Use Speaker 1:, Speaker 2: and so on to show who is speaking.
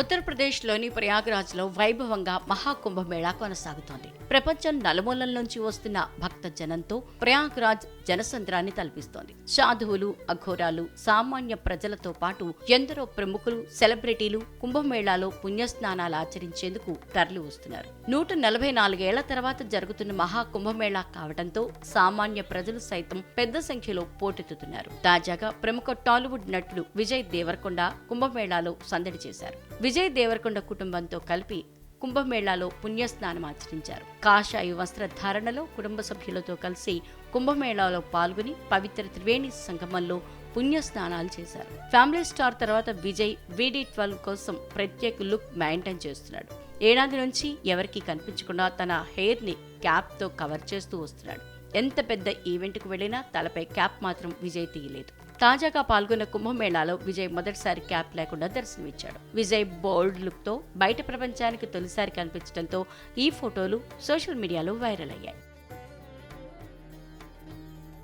Speaker 1: ఉత్తరప్రదేశ్లోని ప్రయాగ్రాజ్లో వైభవంగా మహాకుంభమేళా కొనసాగుతోంది. ప్రపంచం నలుమూలల నుంచి వస్తున్న భక్త జనంతో ప్రయాగ్రాజ్ జనసంద్రాన్ని తలపిస్తోంది. సాధువులు అఘోరాలు సామాన్య ప్రజలతో పాటు ఎందరో ప్రముఖులు సెలబ్రిటీలు కుంభమేళాలో పుణ్యస్నానాలు ఆచరించేందుకు తరలి వస్తున్నారు. నూట నలభై నాలుగేళ్ళ తర్వాత జరుగుతున్న మహాకుంభమేళా కావడంతో సామాన్య ప్రజలు సైతం పెద్ద సంఖ్యలో పోటెత్తుతున్నారు. తాజాగా ప్రముఖ టాలీవుడ్ నటుడు విజయ్ దేవరకొండ కుంభమేళాలో సందడి చేశారు. విజయ్ దేవరకొండ కుటుంబంతో కలిపి కుంభమేళాలో పుణ్యస్నానం ఆచరించారు. కాషాయ వస్త్రధారణలో కుటుంబ సభ్యులతో కలిసి కుంభమేళాలో పాల్గొని పవిత్ర త్రివేణి సంగమంలో పుణ్యస్నానాలు చేశారు. ఫ్యామిలీ స్టార్ తర్వాత విజయ్ విడి ట్వెల్వ్ కోసం ప్రత్యేక లుక్ మెయింటైన్ చేస్తున్నాడు. ఏడాది నుంచి ఎవరికీ కనిపించకుండా తన హెయిర్ని క్యాప్తో కవర్ చేస్తూ వస్తున్నాడు. ఎంత పెద్ద ఈవెంట్కు వెళ్ళినా తలపై క్యాప్ మాత్రం విజయ్ తీయలేదు. తాజాగా పాల్గొన్న కుంభమేళాలో విజయ్ మొదటిసారి క్యాప్ లేకుండా దర్శనమిచ్చాడు. విజయ్ బోల్డ్ లుక్తో బయట ప్రపంచానికి తొలిసారి కనిపించడంతో ఈ ఫోటోలు సోషల్ మీడియాలో వైరల్ అయ్యాయి.